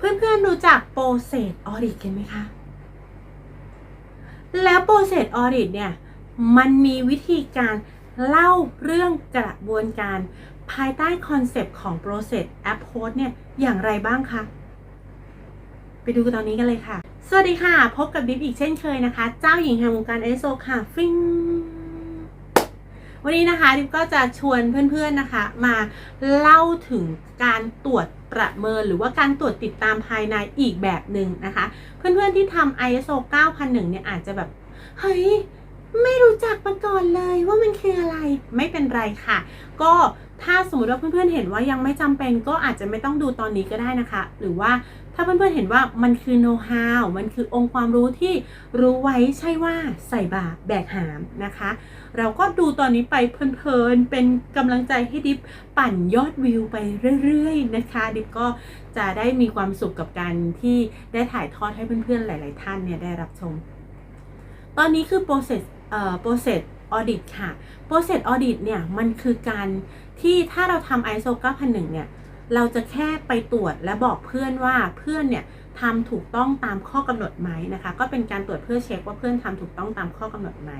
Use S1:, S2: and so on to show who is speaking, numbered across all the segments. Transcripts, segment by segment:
S1: เพื่อนๆรู้จัก process audit กันไหมคะ แล้ว process audit เนี่ยมันมีวิธีการเล่าเรื่องกระบวนการภายใต้คอนเซปต์ของ process approach เนี่ยอย่างไรบ้างคะ ไปดูกันตอนนี้กันเลยค่ะ สวัสดีค่ะ พบกับดิฟอีกเช่นเคยนะคะ เจ้าหญิงแห่งวงการ ISO ค่ะ ฟิง วันนี้นะคะดิฟก็จะชวนเพื่อนๆนะคะ มาเล่าถึงการตรวจประเมินหรือว่าการตรวจติดตามภายในอีกแบบหนึ่งนะคะ เพื่อนๆที่ทำ ISO 9001 เนี่ยอาจจะแบบ เฮ้ย ไม่รู้จักมาก่อนเลยว่ามันคืออะไรไม่เป็นไรค่ะ ก็ถ้าสมมติว่าเพื่อนๆเห็นว่ายังไม่จำเป็นก็อาจจะไม่ต้องดูตอนนี้ก็ได้นะคะ หรือว่าถ้าเพื่อนๆเห็นว่ามันคือ know how มันคือองค์ความรู้ที่รู้ไว้ใช่ว่าใส่บาแบกหามนะคะ เราก็ดูตอนนี้ไปเพลินๆ เป็นกำลังใจให้ดิฟปั่นยอดวิวไปเรื่อยๆนะคะ ดิฟก็จะได้มีความสุขกับการที่ได้ถ่ายทอดให้เพื่อนๆ หลาย ๆ ท่านเนี่ยได้รับชม ตอนนี้คือ process เอ่อ process audit ค่ะ process audit เนี่ยมันคือการที่ถ้าเราทำ ISO 9001 เนี่ย เราจะแค่ไปตรวจและบอกเพื่อนว่าเพื่อนเนี่ยทำถูกต้องตามข้อกำหนดไหมนะคะ ก็เป็นการตรวจเพื่อเช็คว่าเพื่อนทำถูกต้องตามข้อกำหนดไหม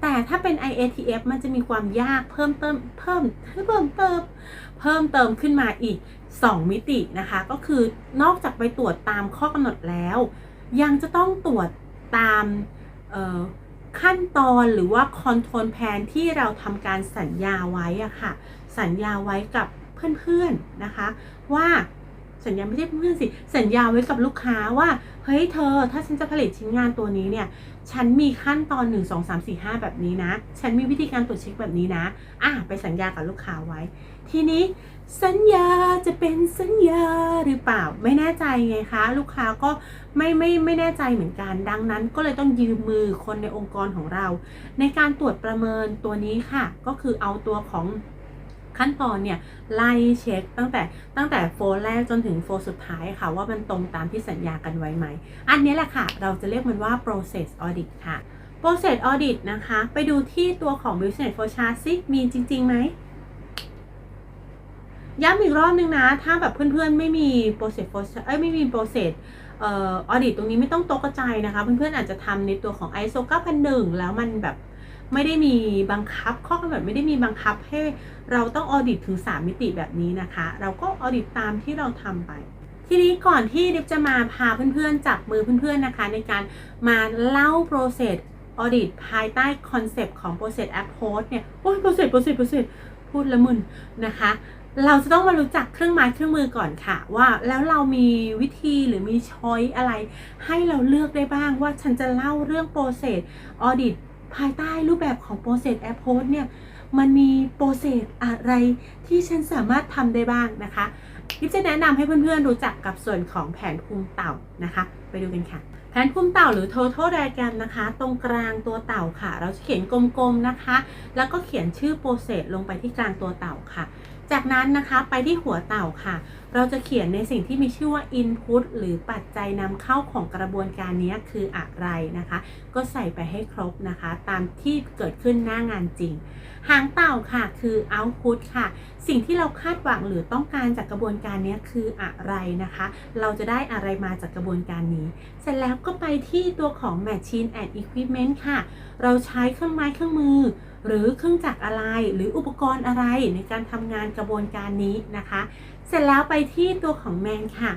S1: แต่ถ้าเป็น IATF มันจะมีความยากเพิ่มเติมเพิ่มเพิ่มเติมเพิ่มเติมขึ้นมาอีก 2 มิตินะคะ ก็คือนอกจากไปตรวจตามข้อกำหนดแล้ว ยังจะต้องตรวจตามขั้นตอนหรือว่าคอนโทรลแพนที่เราทำการสัญญาไว้อะค่ะ สัญญาไว้กับ เพื่อนๆนะคะ ว่าสัญญาไม่ใช่เพื่อนสิ สัญญาไว้กับลูกค้าว่า เฮ้ยเธอ ถ้าฉันจะผลิตชิ้นงานตัวนี้เนี่ย ฉันมีขั้นตอน 1 2 3 4 5 แบบนี้นะ ฉันมีวิธีการตรวจเช็คแบบนี้นะ อะไปสัญญากับลูกค้าไว้ ทีนี้สัญญาจะเป็นสัญญาหรือเปล่า ไม่แน่ใจไงคะ ลูกค้าก็ไม่ไม่ไม่แน่ใจเหมือนกัน ดังนั้นก็เลยต้องยืมมือคนในองค์กรของเรา ในการตรวจประเมินตัวนี้ค่ะ ก็คือเอาตัวของ ขั้นตอนเนี่ยไล่เช็คตั้งแต่ตั้งแต่โฟลแรกจนถึงโฟลสุดท้ายค่ะ ว่ามันตรงตามที่สัญญากันไว้ไหม อันนี้แหละค่ะ เราจะเรียกมันว่า process audit ค่ะ process audit นะคะ ไปดูที่ตัวของ business flowchart ซิมีจริงๆไหมย้ำอีกรอบนึงนะ ถ้าแบบเพื่อนๆไม่มี process flowchart เอ้ยไม่มี process เอ่อ audit ตรงนี้ไม่ต้องตกกระจนะคะ เพื่อนๆอาจจะทำในตัวของ ISO 9001 แล้วมันแบบ ไม่ได้มีบังคับข้อกำหนดไม่ได้มีบังคับให้เราต้องออดิตถึง 3 มิติแบบนี้นะคะ เราก็ออดิตตามที่เราทำไป ทีนี้ก่อนที่ดิฟจะมาพาเพื่อนๆจับมือเพื่อนๆนะคะ ในการมาเล่า process audit ภายใต้คอนเซปต์ของ process approach เนี่ย โอ้ย process process process พูดละมึนนะคะ เราจะต้องมารู้จักเครื่องไม้เครื่องมือก่อนค่ะ ว่าแล้วเรามีวิธีหรือมีช้อยอะไร ให้เราเลือกได้บ้างว่าฉันจะเล่าเรื่อง process audit ภายใต้รูปแบบของ process approach เนี่ยมันมีโปรเซสอะไรที่ฉันสามารถทำได้บ้างนะคะทิปจะแนะนำให้เพื่อนๆรู้จักกับส่วนของแผนภูมิเต่านะคะ ไปดูกันค่ะ แผนภูมิเต่าหรือ total diagram นะคะ ตรงกลางตัวเต่าค่ะ เราจะเขียนกลมๆนะคะ แล้วก็เขียนชื่อโปรเซสลงไปที่กลางตัวเต่าค่ะ จากนั้นนะคะไปที่หัวเต่าค่ะ เราจะเขียนในสิ่งที่มีชื่อว่า input หรือปัจจัยนำเข้าของกระบวนการนี้คืออะไรนะคะ ก็ใส่ไปให้ครบนะคะ ตามที่เกิดขึ้นหน้างานจริง หางเต่าค่ะคือ output ค่ะ สิ่งที่เราคาดหวังหรือต้องการจากกระบวนการนี้คืออะไรนะคะ เราจะได้อะไรมาจากกระบวนการนี้ เสร็จแล้วก็ไปที่ตัวของ machine and equipment ค่ะ เราใช้เครื่องไม้เครื่องมือ หรือเครื่องจักรอะไรหรืออุปกรณ์อะไรในการทำงานกระบวนการนี้นะคะ เสร็จแล้วไปที่ตัวของแมนค่ะ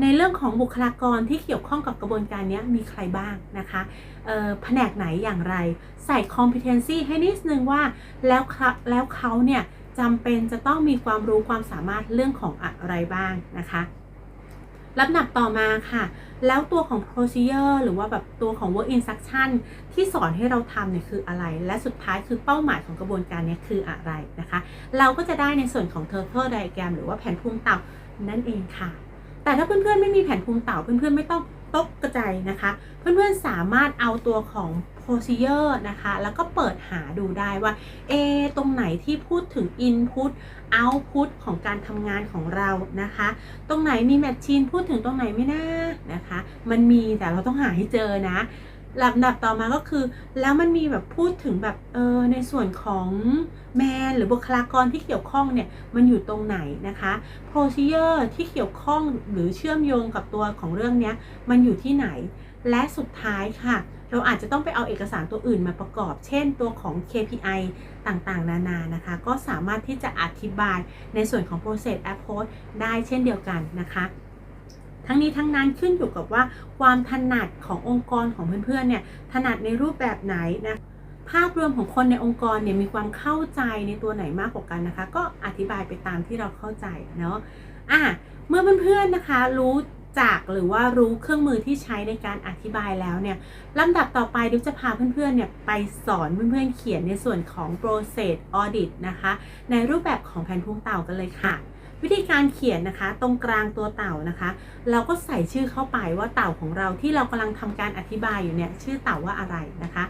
S1: ในเรื่องของบุคลากรที่เกี่ยวข้องกับกระบวนการนี้มีใครบ้างนะคะแผนกไหนอย่างไร ใส่ competency ให้นิดนึงว่าแล้วแล้วเขาเนี่ยจำเป็นจะต้องมีความรู้ความสามารถเรื่องของอะไรบ้างนะคะ ลำดับต่อมาค่ะ แล้วตัวของ procedure หรือว่าแบบตัวของ work instruction ที่สอนให้เราทำเนี่ยคืออะไร และสุดท้ายคือเป้าหมายของกระบวนการเนี้คืออะไรนะคะ เราก็จะได้ในส่วนของ total diagram หรือว่าแผนภูมิเต่านั่นเองค่ะ แต่ถ้าเพื่อนๆไม่มีแผนภูมิเต่าเพื่อนๆไม่ต้องตกกระจายนะคะ เพื่อนๆสามารถเอาตัวของ procedure นะคะ แล้วก็เปิดหาดูได้ว่า เอ ตรงไหนที่พูดถึง input output ของการทำงานของเรานะคะ ตรงไหนมี machine พูดถึงตรงไหนไม่น่านะคะ มันมีแต่เราต้องหาให้เจอนะลำดับต่อมาก็คือ แล้วมันมีแบบพูดถึงแบบเออในส่วนของแมนหรือบุคลากรที่เกี่ยวข้องเนี่ย มันอยู่ตรงไหนนะคะ procedure ที่เกี่ยวข้องหรือเชื่อมโยงกับตัวของเรื่องเนี้ยมันอยู่ที่ไหน และสุดท้ายค่ะ เราอาจจะต้องไปเอาเอกสารตัวอื่นมาประกอบ เช่นตัวของ KPI ต่างๆ นานานะคะ ก็สามารถที่จะอธิบายในส่วนของ process approach ได้เช่นเดียวกันนะคะทั้งนี้ทั้งนั้นขึ้นอยู่กับว่าความถนัดขององค์กรของเพื่อนๆเนี่ยถนัดในรูปแบบไหนนะภาพรวมของคนในองค์กรเนี่ยมีความเข้าใจในตัวไหนมากกว่ากันนะคะ ก็อธิบายไปตามที่เราเข้าใจเนาะอะเมื่อเพื่อนๆนะคะรู้ จักหรือว่ารู้เครื่องมือที่ใช้ในการอธิบายแล้วเนี่ยลำดับต่อไปดิวจะพาเพื่อนๆเนี่ยไปสอนเพื่อนๆเขียนในส่วนของ process audit นะคะ ในรูปแบบของแผนพุงเต่ากันเลยค่ะ วิธีการเขียนนะคะ ตรงกลางตัวเต่านะคะ เราก็ใส่ชื่อเข้าไปว่าเต่าของเราที่เรากำลังทำการอธิบายอยู่เนี่ยชื่อเต่าว่าอะไรนะคะ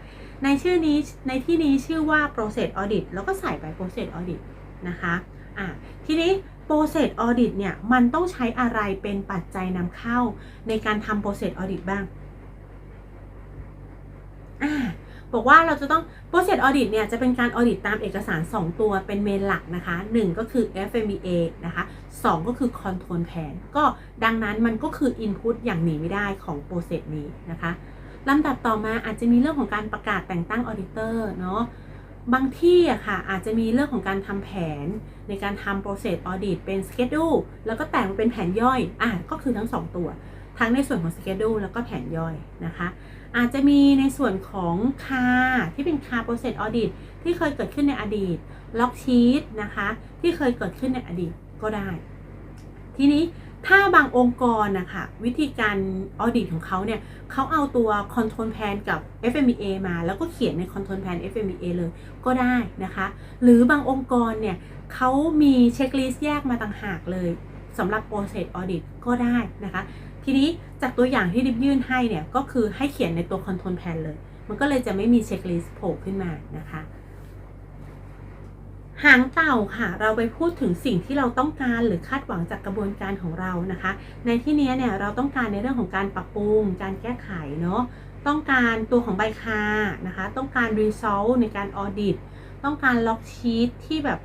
S1: ในชื่อนี้ในที่นี้ชื่อว่า process audit แล้วก็ใส่ไป process audit นะคะอะทีนี้ process audit เนี่ยมันต้องใช้อะไรเป็นปัจจัยนำเข้าในการทำ process audit บ้างอ่าบอกว่าเราจะต้อง process audit เนี่ยจะเป็นการ audit ตามเอกสาร 2 ตัวเป็นเมนหลักนะคะ 1 ก็คือ FMEA นะคะ 2 ก็คือ control plan ก็ดังนั้นมันก็คือ input อย่างหนีไม่ได้ของ process นี้นะคะลำดับต่อมาอาจจะมีเรื่องของการประกาศแต่งตั้งออดิเตอร์เนาะ บางที่อะค่ะอาจจะมีเรื่องของการทำแผนในการทำ process audit เป็น schedule แล้วก็แต่งเป็นแผนย่อยอะก็คือทั้ง 2 ตัว ทั้งในส่วนของ schedule แล้วก็แผนย่อยนะคะ อาจจะมีในส่วนของคาที่เป็นคา process audit ที่เคยเกิดขึ้นในอดีต log sheet นะคะ ที่เคยเกิดขึ้นในอดีตก็ได้ ทีนี้ ถ้าบางองค์กรนะคะวิธีการออดิตของเขาเนี่ยเขาเอาตัว Control Plan กับ FMEA มาแล้วก็เขียนใน Control Plan FMEA เลยก็ได้นะคะ หรือบางองค์กรเนี่ยเขามีเช็คลิสต์แยกมาต่างหากเลยสำหรับ Process Audit ก็ได้นะคะ ทีนี้จากตัวอย่างที่ดิบยื่นให้เนี่ยก็คือให้เขียนในตัว Control Plan เลย มันก็เลยจะไม่มีเช็คลิสต์โผล่ขึ้นมานะคะ หางเต่าค่ะ เราไปพูดถึงสิ่งที่เราต้องการหรือคาดหวังจากกระบวนการของเรานะคะ ในที่นี้เนี่ยเราต้องการในเรื่องของการปรับปรุง การแก้ไขเนาะต้องการตัวของใบคานะคะ ต้องการ result ในการ audit ต้องการ log sheet ที่แบบ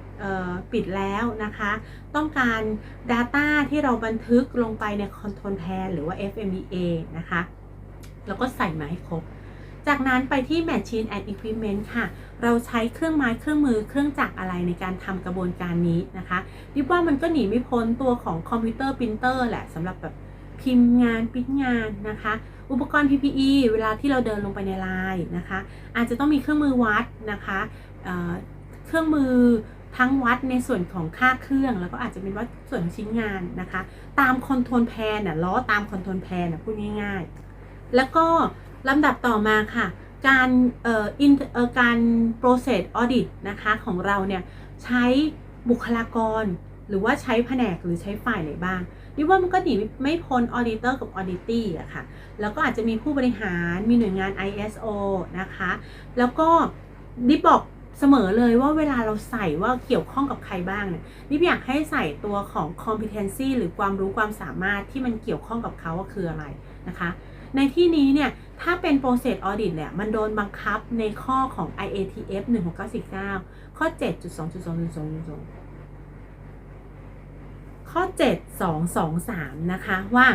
S1: ปิดแล้วนะคะ ต้องการ data ที่เราบันทึกลงไปใน control plan หรือว่า FMEA นะคะ แล้วก็ใส่มาให้ครบ จากนั้นไปที่ Machine and Equipment ค่ะ เราใช้เครื่องไม้เครื่องมือเครื่องจักรอะไรในการทำกระบวนการนี้นะคะดิว่ามันก็หนีไม่พ้นตัวของคอมพิวเตอร์ปรินเตอร์แหละสำหรับแบบพิมพ์งานพิมพ์งานนะคะ อุปกรณ์ PPE เวลาที่เราเดินลงไปในไลน์นะคะ อาจจะต้องมีเครื่องมือวัดนะคะเเครื่องมือทั้งวัดในส่วนของค่าเครื่อง แล้วก็อาจจะเป็นวัดส่วนของชิ้นงานนะคะ ตามคอนโทรลแพนน่ะล้อตามคอนโทรลแพนน่ะพูดง่ายๆ แล้วก็ ลำดับต่อมาค่ะ การเอ่ออินเอ่อการ process audit นะคะของเราเนี่ยใช้บุคลากร หรือว่าใช้แผนกหรือใช้ฝ่ายไหนบ้างนี่ว่ามันก็ดีไม่พ้น auditor กับ auditee อะค่ะ แล้วก็อาจจะมีผู้บริหารมีหน่วยงาน ISO นะคะ แล้วก็ดิบอกเสมอเลยว่าเวลาเราใส่ว่าเกี่ยวข้องกับใครบ้างเนี่ยดิบอยากให้ใส่ตัวของ competency หรือความรู้ความสามารถที่มันเกี่ยวข้องกับเขาว่าคืออะไร นะคะ ในที่นี้เนี่ยถ้าเป็น process audit เนี่ยมันโดนบังคับในข้อของ IATF 169ข้อ 7.2.2.2.2 ข้อ 7223 นะคะว่า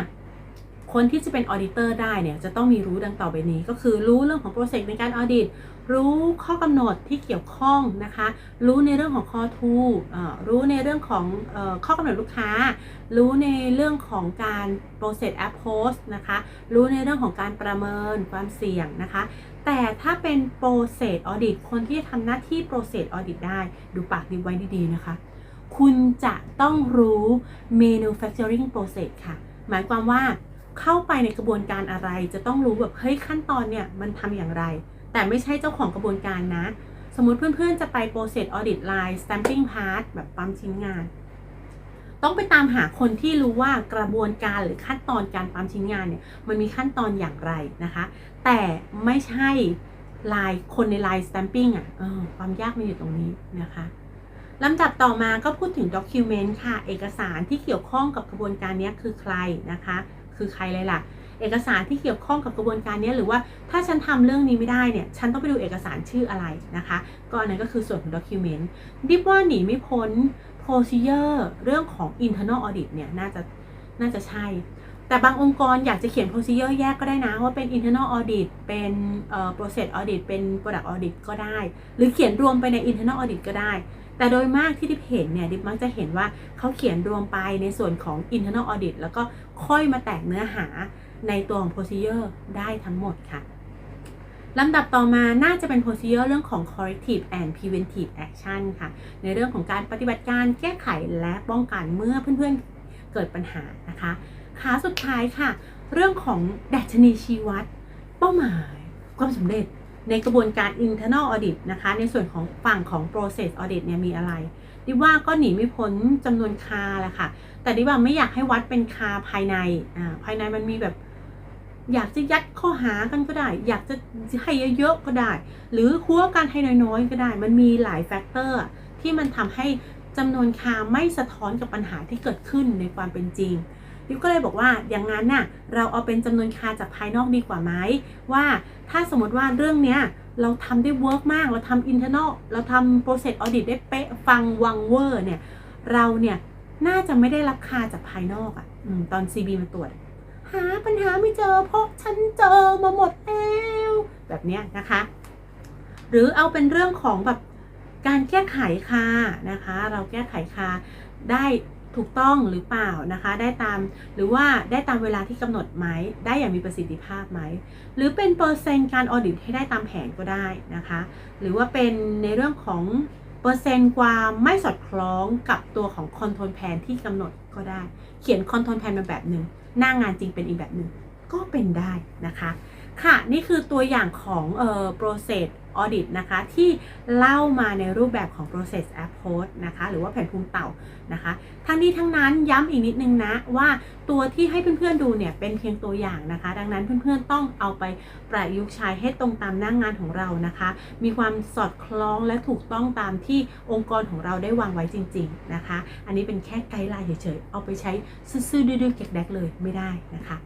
S1: คนที่จะเป็นออดิเตอร์ได้เนี่ยจะต้องมีรู้ดังต่อไปนี้ ก็คือรู้เรื่องของโปรเซสในการออดิต รู้ข้อกำหนดที่เกี่ยวข้องนะคะ รู้ในเรื่องของข้อทูรู้ในเรื่องของข้อกำหนดลูกค้า รู้ในเรื่องของการ process approach นะคะ รู้ในเรื่องของการประเมินความเสี่ยงนะคะ แต่ถ้าเป็น process audit คนที่ทำหน้าที่ process audit ได้ ดูปากดีไว้ดีๆนะคะ คุณจะต้องรู้ manufacturing process ค่ะ หมายความว่าเข้าไปในกระบวนการอะไร จะต้องรู้แบบเฮ้ยขั้นตอนเนี่ยมันทำอย่างไร แต่ไม่ใช่เจ้าของกระบวนการนะ สมมุติเพื่อนๆ จะไป process audit line stamping part แบบปั๊มชิ้นงาน ต้องไปตามหาคนที่รู้ว่ากระบวนการหรือขั้นตอนการปั๊มชิ้นงานเนี่ยมันมีขั้นตอนอย่างไรนะคะ แต่ไม่ใช่ลายคนในลาย stamping อะความยากมันอยู่ตรงนี้นะคะลำดับต่อมาก็พูดถึง document ค่ะ เอกสารที่เกี่ยวข้องกับกระบวนการนี้คือใครนะคะ คือใครเลยล่ะ เอกสารที่เกี่ยวข้องกับกระบวนการนี้หรือว่าถ้าฉันทำเรื่องนี้ไม่ได้เนี่ยฉันต้องไปดูเอกสารชื่ออะไรนะคะก็อันนั้นก็คือส่วนของ document ดิบว่าหนีไม่พ้น procedure เรื่องของ internal audit เนี่ยน่าจะน่าจะใช่ แต่บางองค์กรอยากจะเขียน procedure แยกก็ได้นะ ว่าเป็น internal audit เป็น process audit เป็น product audit ก็ได้ หรือเขียนรวมไปใน internal audit ก็ได้ แต่โดยมากที่ดิบเห็นเนี่ยดิบมักจะเห็นว่าเขาเขียนรวมไปในส่วนของ internal audit แล้วก็ค่อยมาแตกเนื้อหา ในตัวของ procedure ได้ทั้งหมดค่ะลำดับต่อมาน่าจะเป็น procedure เรื่องของ corrective and preventive action ค่ะ ในเรื่องของการปฏิบัติการแก้ไขและป้องกันเมื่อเพื่อนๆเกิดปัญหานะคะขาสุดท้ายค่ะ เรื่องของดัชนีชี้วัดเป้าหมายความสำเร็จในกระบวนการ internal audit นะคะ ในส่วนของฝั่งของ process audit เนี่ยมีอะไร ดิว่าก็หนีไม่พ้นจำนวนคาแหละค่ะ แต่ดิว่าไม่อยากให้วัดเป็นคาภายในอ่าภายในมันมีแบบ อยากจะยัดข้อหากันก็ได้ อยากจะให้เยอะๆก็ได้ หรือหัวกันให้น้อยๆ ก็ได้ มันมีหลายแฟกเตอร์ที่มันทำให้จำนวนคาไม่สะท้อนกับปัญหาที่เกิดขึ้นในความเป็นจริงดิวก็เลยบอกว่าอย่างนั้นน่ะเราเอาเป็นจำนวนคาจากภายนอกดีกว่าไหมว่าถ้าสมมติว่าเรื่องเนี้ยเราทำได้เวิร์กมาก เราทำ internal เราทำ process audit ได้เป๊ะฟังวังเวอร์เนี่ย เราเนี่ย น่าจะไม่ได้รับคาจากภายนอกอะ่ะตอน CB มาตรวจ หาปัญหาไม่เจอเพราะฉันเจอมาหมดแล้วแบบเนี้ยนะคะ หรือเอาเป็นเรื่องของแบบการแก้ไขค่ะนะคะ เราแก้ไขค่ะได้ถูกต้องหรือเปล่านะคะ ได้ตามหรือว่าได้ตามเวลาที่กำหนดไหมได้อย่างมีประสิทธิภาพไหม หรือเป็นเปอร์เซ็นต์การออดิตให้ได้ตามแผนก็ได้นะคะ หรือว่าเป็นในเรื่องของเปอร์เซ็นต์ความไม่สอดคล้องกับตัวของคอนโทรลแพนที่กำหนดก็ได้ เขียนคอนโทรลแพนมาแบบหนึ่ง หน้างานจริงเป็นอีกแบบหนึ่งก็เป็นได้นะคะ ค่ะ นี่คือตัวอย่างของเอ่อ process audit นะคะ ที่เล่ามาในรูปแบบของ process approach นะคะ หรือว่าแผนภูมิเต่านะคะ ทั้งนี้ทั้งนั้นย้ำอีกนิดนึงนะ ว่าตัวที่ให้เพื่อนๆดูเนี่ย เป็นเพียงตัวอย่างนะคะ ดังนั้นเพื่อนๆต้องเอาไปประยุกต์ใช้ให้ตรงตามหน้างงานของเรานะคะ มีความสอดคล้องและถูกต้องตามที่องค์กรของเราได้วางไว้จริง ๆนะคะ อันนี้เป็นแค่ไกด์ไลน์เฉยๆเอาไปใช้ซื่อๆดื้อๆแกกๆเลยไม่ได้นะคะ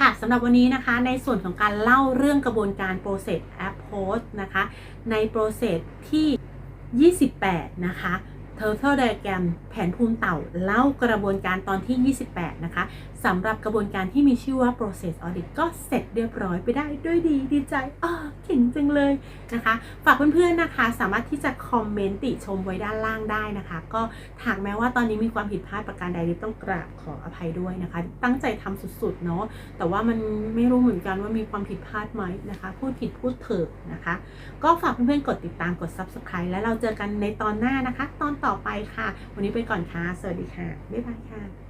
S1: ค่ะสำหรับวันนี้นะคะในส่วนของการเล่าเรื่องกระบวนการ process approach นะคะ ใน process ที่ 28 นะคะ Turtle Diagram แผนภูมิเต่าเล่ากระบวนการตอนที่ 28 นะคะ สำหรับกระบวนการที่มีชื่อว่า process audit ก็เสร็จเรียบร้อยไปได้ด้วยดีดีใจอ้อเก่งจังเลยนะคะ ฝากเพื่อนๆนะคะ สามารถที่จะคอมเมนต์ติชมไว้ด้านล่างได้นะคะ ก็หากแม้ว่าตอนนี้มีความผิดพลาดประการใดริบต้องกราบขออภัยด้วยนะคะ ตั้งใจทำสุดๆเนาะแต่ว่ามันไม่รู้เหมือนกันว่ามีความผิดพลาดไหมนะคะ พูดผิดพูดเถิดนะคะ ก็ฝากเพื่อนๆกดติดตามกด subscribe แล้วเราเจอกันในตอนหน้านะคะ ตอนต่อไปค่ะ วันนี้ไปก่อนค่ะสวัสดีค่ะบ๊ายบายค่ะ